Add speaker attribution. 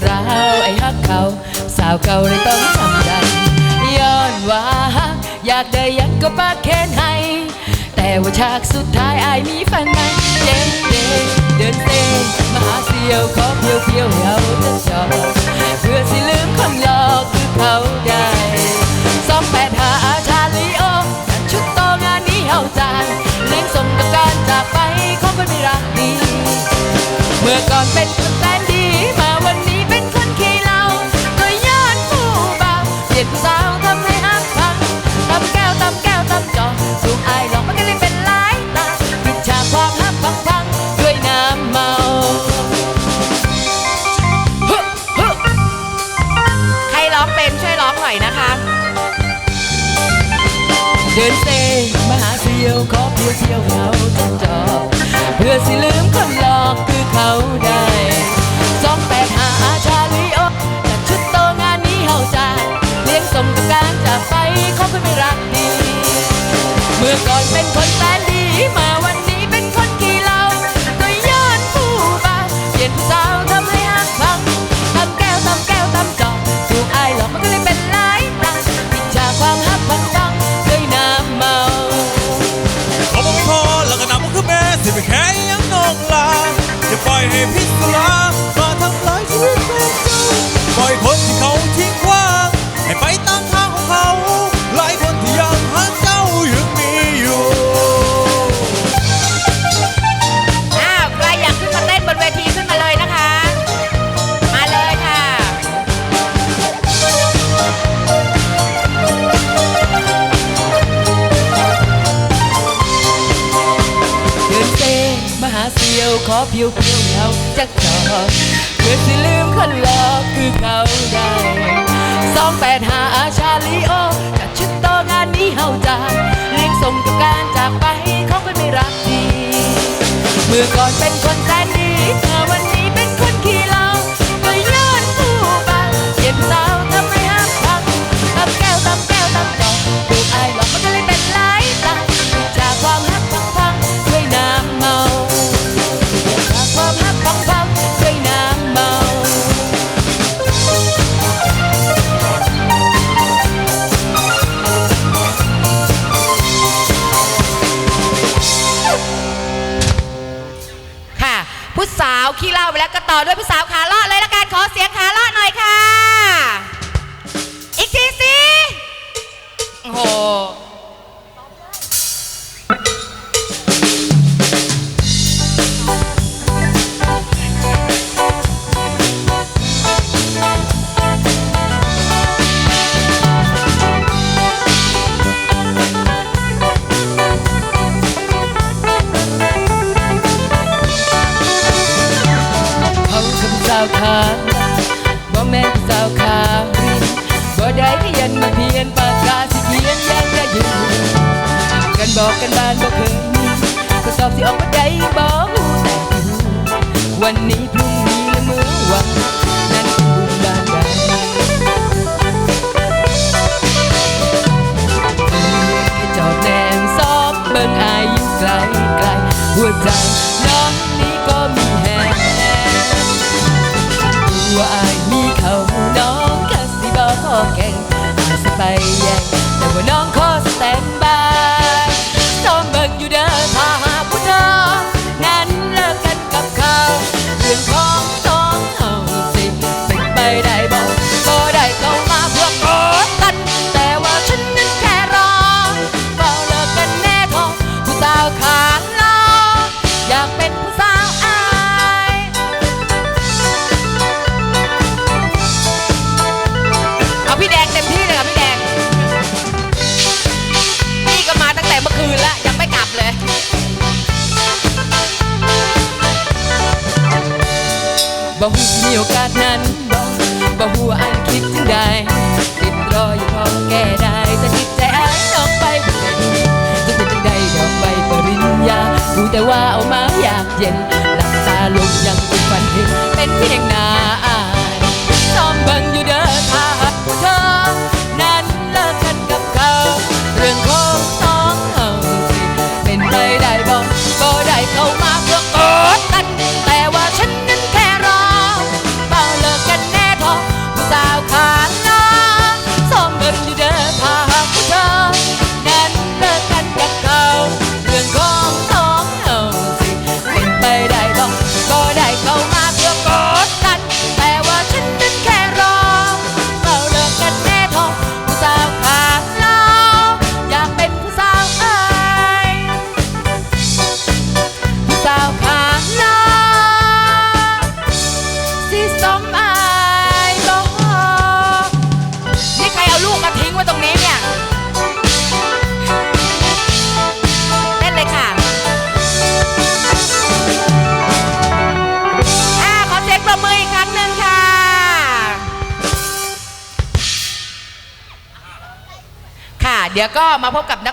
Speaker 1: ๆเร้าวไอ้ฮักเขา สาวเก่าเลยต้องทำใจย้อนว่าอยากได้ยังก็ปากแค้นให้ แต่ว่าฉากสุดท้ายไอ้มีแฟนใหม่เจ๊เด้เดินเต้นมาหาเสียวขอเพียวเพียวๆเราจ อยนะ
Speaker 2: คะ
Speaker 1: เดินเซมาหาเสียวขอเพียวเที่ยวเขาจะจอเพื่อสิลืมคนหลอกคือเขาได้ เพียวเพี
Speaker 3: ยวเงาจั
Speaker 2: ก
Speaker 1: จอเพื่อสิลืมคนหลอกคือเขาได้สองแปดหาอาชาลีโอจากชุดโตงานนี้เฮาจาเลี้ยงส่งกับการจากไปเขาคนไม่รักดี เมื่อก่อนเป็นคน ต่อด้วยพี่
Speaker 2: สาวขาเลาะเลยละา
Speaker 1: วขาบ่แม่นสาวขารินบ่ได้ยันมาเพียนปากกาสิเขียนยังได้อยู่กันบอกกันบ้านบ่เคยมีก็สอบสิออกบ่ได้บ่รู้แต่ดูวันนี้พรุ่ง บ่ฮู้มีโอกาสนั้นบ่บ่ฮู้ว่าอันคิดถึงใดติดรออยู่พอแก้ได้แต่จิตใจอ้ายน้องไปบ่ได้จะเป็นจังใดดอกใบปริญญารู้แต่ว่าเอามาอยากเย็นหลับตาลงยังเป็นฝันเห็นเป็นเพียงหน้าอายซ้อมเบิ่งอยู่เด้อถ้าหากเธอนั้นเลิกกันกับเขาเรื่องของสองเฮาสิเป็นไปได้บ่ก็ได้เขา เดี๋ยวก็มาพบกับนัก